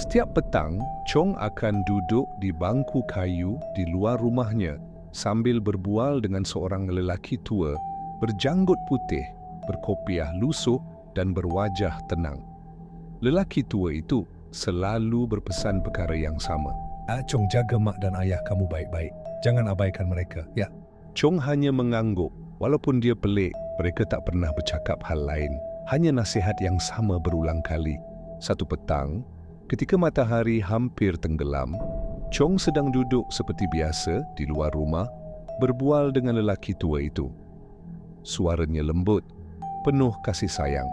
Setiap petang, Chong akan duduk di bangku kayu di luar rumahnya sambil berbual dengan seorang lelaki tua berjanggut putih, berkopiah lusuh dan berwajah tenang. Lelaki tua itu selalu berpesan perkara yang sama. Ah, Chong jaga mak dan ayah kamu baik-baik. Jangan abaikan mereka, ya. Chong hanya mengangguk. Walaupun dia pelik, mereka tak pernah bercakap hal lain. Hanya nasihat yang sama berulang kali. Satu petang, ketika matahari hampir tenggelam, Chong sedang duduk seperti biasa di luar rumah, berbual dengan lelaki tua itu. Suaranya lembut, penuh kasih sayang.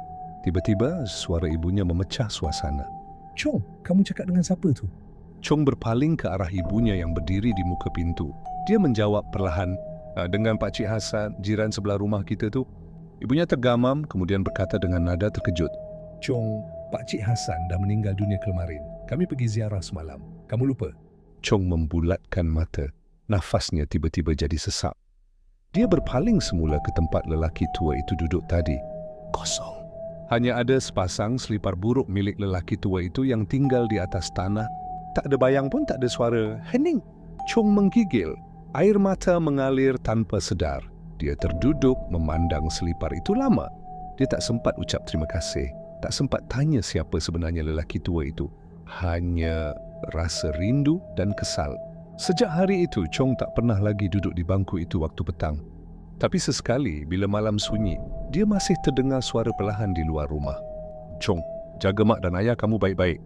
Tiba-tiba, suara ibunya memecah suasana. Chong, kamu cakap dengan siapa tu? Chong berpaling ke arah ibunya yang berdiri di muka pintu. Dia menjawab perlahan, "Ah, dengan Pak Cik Hasan, jiran sebelah rumah kita tu. Ibunya tergamam kemudian berkata dengan nada terkejut. Chong, Pak Cik Hasan dah meninggal dunia kemarin. Kami pergi ziarah semalam. Kamu lupa? Chong membulatkan mata. Nafasnya tiba-tiba jadi sesak. Dia berpaling semula ke tempat lelaki tua itu duduk tadi. Kosong. Hanya ada sepasang selipar buruk milik lelaki tua itu yang tinggal di atas tanah. Tak ada bayang pun tak ada suara. Hening. Chong menggigil. Air mata mengalir tanpa sedar. Dia terduduk memandang selipar itu lama. Dia tak sempat ucap terima kasih. Tak sempat tanya siapa sebenarnya lelaki tua itu. Hanya rasa rindu dan kesal. Sejak hari itu, Chong tak pernah lagi duduk di bangku itu waktu petang. Tapi sesekali, bila malam sunyi, dia masih terdengar suara perlahan di luar rumah. Chong, jaga mak dan ayah kamu baik-baik.